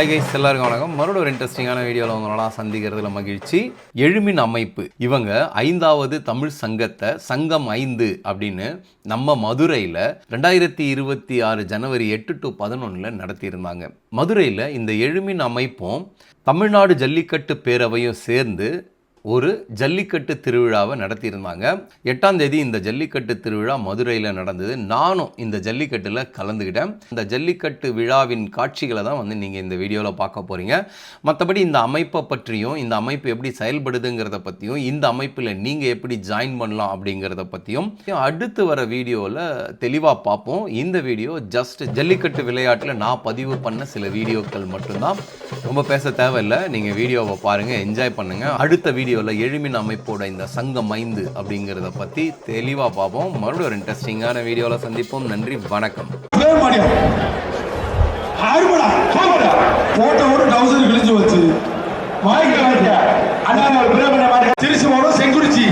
Hi guys எல்லாருக்கும் வணக்கம். மறுபடியும் ஒரு இன்ட்ரெஸ்டிங்கான வீடியோவில் உங்களெல்லாம் சந்திக்கிறதுல மகிழ்ச்சி. எழுமின் அமைப்பு. இவங்க ஐந்தாவது தமிழ் சங்கத்தை சங்கம் ஐந்து அப்படின்னு நம்ம மதுரையில் ரெண்டாயிரத்தி இருபத்தி ஆறு ஜனவரி எட்டு டு பதினொன்றில் நடத்தியிருந்தாங்க. மதுரையில் இந்த எழுமின் அமைப்பும் தமிழ்நாடு ஜல்லிக்கட்டு பேரவையும் சேர்ந்து ஒரு ஜல்லிக்கட்டு திருவிழாவை நடத்தியிருந்தாங்க. எட்டாம் தேதி இந்த ஜல்லிக்கட்டு திருவிழா மதுரையில் நடந்தது. நானும் இந்த ஜல்லிக்கட்டில் கலந்துக்கிட்டேன் இந்த ஜல்லிக்கட்டு விழாவின் காட்சிகளை தான் வந்து நீங்கள் இந்த வீடியோவில் பார்க்க போகிறீங்க மற்றபடி இந்த அமைப்பை பற்றியும் இந்த அமைப்பு எப்படி செயல்படுதுங்கிறத பற்றியும் இந்த அமைப்பில் நீங்கள் எப்படி ஜாயின் பண்ணலாம் அப்படிங்கிறத பற்றியும் அடுத்து வர வீடியோவில் தெளிவாக பார்ப்போம். இந்த வீடியோ ஜஸ்ட் ஜல்லிக்கட்டு விளையாட்டில் நான் பதிவு பண்ண சில வீடியோக்கள் மட்டும்தான். ரொம்ப பேச தேவையில்லை. நீங்கள் வீடியோவை பாருங்கள் என்ஜாய் பண்ணுங்கள் அடுத்த வீடியோ வீடியோவில் எழுமின் அமைப்போட இந்த சங்கம் ஐந்து அப்படிங்கிறத பற்றி தெளிவாக பார்ப்போம். மறுபடியும் ஒரு இன்ட்ரெஸ்டிங்கான வீடியோவில் சந்திப்போம். நன்றி வணக்கம். திருச்சி மாவட்டம் செங்குறிச்சி.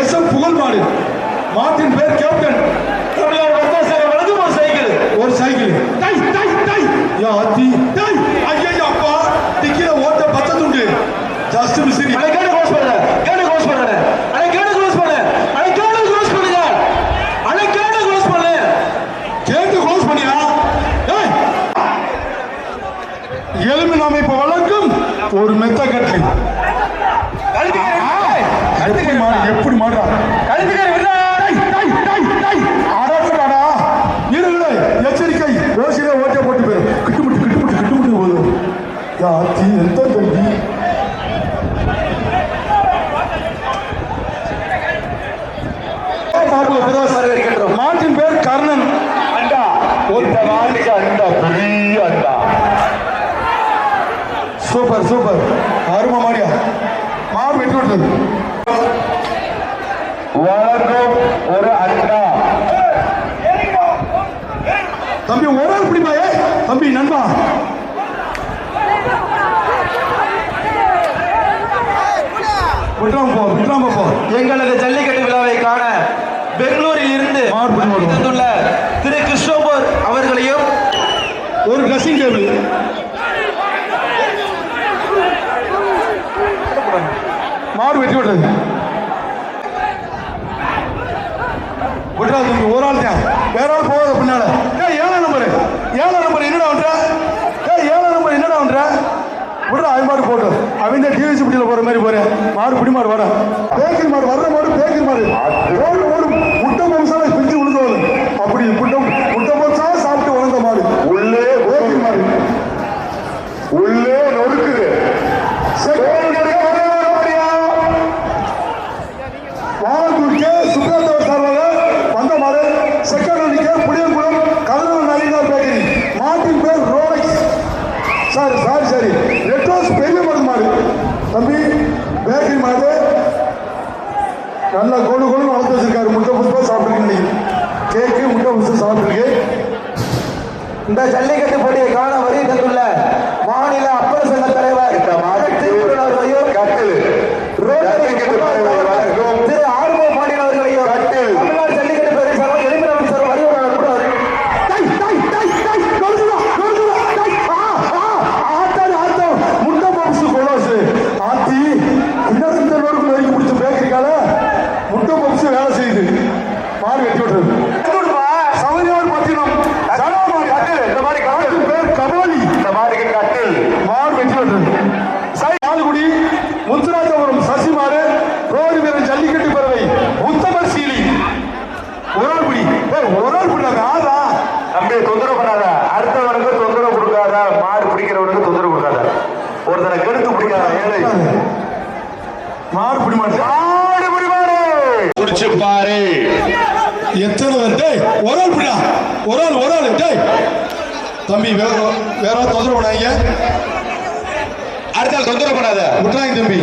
எஸ் எம் புகழ் மாடு மாட்டின் பேர் கேப்டன். ஒரு சைக்கிள். டை டை தை யா அத்தி. டை ஐயா அப்பா டிக்கில ஓட்ட பத்த துண்டு ஜஸ்ட் மிஸ்ரி கேடு க்ளோஸ் பண்ணுங்க கேடு க்ளோஸ் பண்ணுங்க அட கேடு க்ளோஸ் பண்ணு அட கேடு க்ளோஸ் பண்ணுங்க அட கேடு க்ளோஸ் பண்ணு கேட்டு க்ளோஸ் பண்ணியா ஏய் எலும்பு அமைப்பு வழங்கும் ஒரு மெத்த கட்டு எப்படி மாடு எப்படி மாடுறா கழுத்துக்கார விடுறா டை, டை, டை, டை. அடக்குறாடா. இருங்களே, எச்சரிக்கை ஓசியில ஓட்டை போட்டு போயிரும் கிட்டுமுட்டு கிட்டுமுட்டு கிட்டுமுட்டு போதும் யா ஆத்தி எந்த தம்பி வரவேற்கின்றோம் மாட்டின் பேர் கர்ணன் அண்டா இந்த மாட்டுக்கு அண்டா பெரிய அண்டா சூப்பர் சூப்பர் அருமை மாடியா மாடு வெட்டி விட்டது வழங்கும் ஒரு அண்டா தம்பி ஒரு ஆள் பிடிப்பா ஏ தம்பி நண்பா விட்டுறாம போ விட்டுறாம போ எங்களது ஜல்லிக்கட்டு விழாவை காண பெங்களூரில் இருந்து தந்துள்ள திரு கிருஷ்ணோபர் அவர்களையும் ஒரு ட்ரெஸ்ஸிங் டேபிள் மாடு வெட்டி விடுறது விட்றா தம்பி ஒரு ஆள் தான். வேற ஆள் போகாத பின்னால. ஏய் ஏழாம் நம்பர். ஏழாம் நம்பர் என்னடா பண்ற? ஏய் ஏழாம் நம்பர் என்னடா பண்ற? விட்றா அவன் மாடு போட்டு. அவன் தான் டிவிசி பிடியில் போற மாதிரி போறேன் மாடு பிடி மாடு வாடா. பேக்கரி மாடு வர்ற மாடு பேக்கரி மாடு ஓடு ஓடு முட்டை மாம்சால பிஞ்சு விழுந்து வரும் அப்படி முட்டை முட்டை மாம்சா சாப்பிட்டு வளர்ந்த மாடு. உள்ளே பேக்கரி மாடு உள்ளே நொறுக்குது. வாழத்தூர்க்கே சுப்ரத்தவர் சார்பாக வந்த மாடு. செகண்ட் அணிக்கே புளியங்குளம் கதிரவன் நலினார் பேக்கரி. மாட்டின் பேர் Rolex. Sorry sorry sorry red rose பெரிய மருந்து மாடு தம்பி பேக்கரி மாடு நல்லா கோடு கோடு வளர்த்து வச்சிருக்காரு. முட்டை புஷ்பா சாப்பிட்டுருக்கு கேக்கு முட்டை புஷ்பா சாப்பிட்டுருக்கு இந்த ஜல்லிக்கட்டு போட்டியை காண வருகை தந்துள்ள மாநில அப்ப சங்க தலைவர் திருக்குறள் அவர்களையும் ரோட்டரி முன்னாள் திரு ஆர்வோ பாண்டியன் அவர்களையும் தமிழ்நாடு ஜல்லிக்கட்டு பேரவை சார்பாக எளிமை அமைச்சர் வருகை கூடாது டை, டை, டை, டை, நொறுக்குதா, நொறுக்குதா, டை, ஆ, ஆ, ஆத்தாடி, ஆத்தா, முட்டை பப்ஸு கொலோஸு. ஆத்தி, இன்னும் இந்த நொறுக்கு நொறுக்கி பிடிச்ச பேக்கரிக்கால முட்டை பப்ஸு வேலை செய்யுது மாடு வெட்டி விட்டுறது சமரியார் பட்டினம் இந்த மாதிரி மாட்டு பேர். எத்தனை பேர்? டேய் ஒரு ஆள் பிடா. ஒரு ஆள் ஒரு ஆள். டேய். தம்பி வேற வேற ஆள் தொந்தரவு பண்ணாங்க அடுத்த ஆள் தொந்தரவு பண்ணாத. விட்டுறாங்க தம்பி.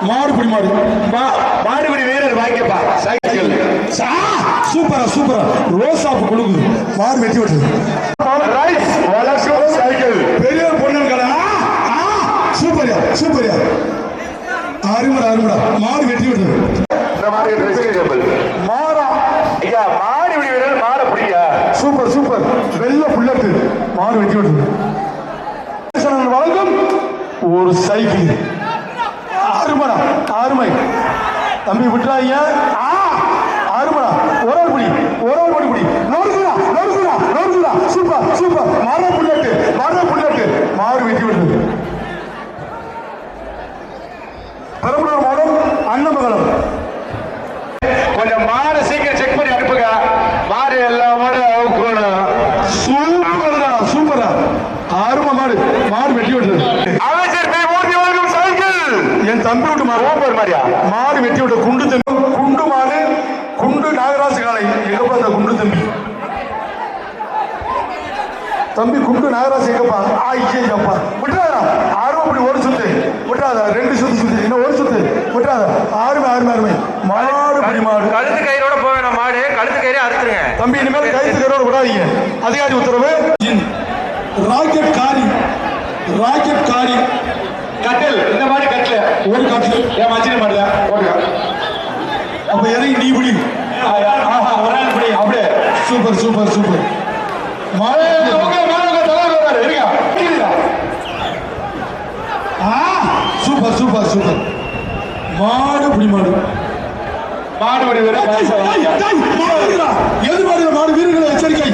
மாடு. பிடி மாடு மாடுபிடி வீரர் வாங்கிப்பா சைக்கிள். ஆ, சூப்பரா சூப்பரா. ரோஸ் ஆப் கொடுக்குது மாடு வெட்டி விட்டுது. சைக்கிள். பெரியார் பொண்ணு கடை. சூப்பர்யா சூப்பர்யா அருமடா அருமடா. மாடு வெட்டி விட்டுது. இந்த மாதிரி மாறு வெட்டி விடுது வழங்கும் ஒரு சைக்கிள் ஆறுமடா ஆறுமை தம்பி விட்டுறாங்க ஆறுமடா ஒரு ஒரு பிடி ஒரு ஆள் போட்டு பிடி மாதிரியா மாடு வெட்டி விட்ட குண்டு தம்பி குண்டு மாடு குண்டு நாகராஜ காலை எங்கப்பா அந்த குண்டு தம்பி தம்பி குண்டு நாகராஜ் எங்கப்பா? ஐயப்பா விட்டுறாதா ஆர்வம் அப்படி ஒரு சுத்து. விட்டுறாதா. ரெண்டு சுத்து சுத்து. இன்னும் ஒரு சுத்து. விட்டுறாதா. ஆறுமை ஆறுமை ஆறுமை மாடு படி மாடு. கழுத்து கயிறோட போக வேணாம் மாடு. கழுத்து கயிறே அறுத்துருங்க. தம்பி இனிமேல் கைத்து கரோட விடாதீங்க. அதிகாரி உத்தரவு? ராக்கெட் காரி. ராக்கெட் காரி. கட்டில். இந்த மாதிரி கட்டில் ஒரு காட்டில் ஏன் மச்சின மாடல ஓடுங்க அப்ப இறங்கி நீ பிடி. ஆஹா வரான் புடி. அப்படியே. Super super super. மழை மாடு சூப்பர் சூப்பர் சூப்பர். மாடு புடி மாடு. மாடு மாடு வீரர்களை எச்சரிக்கை.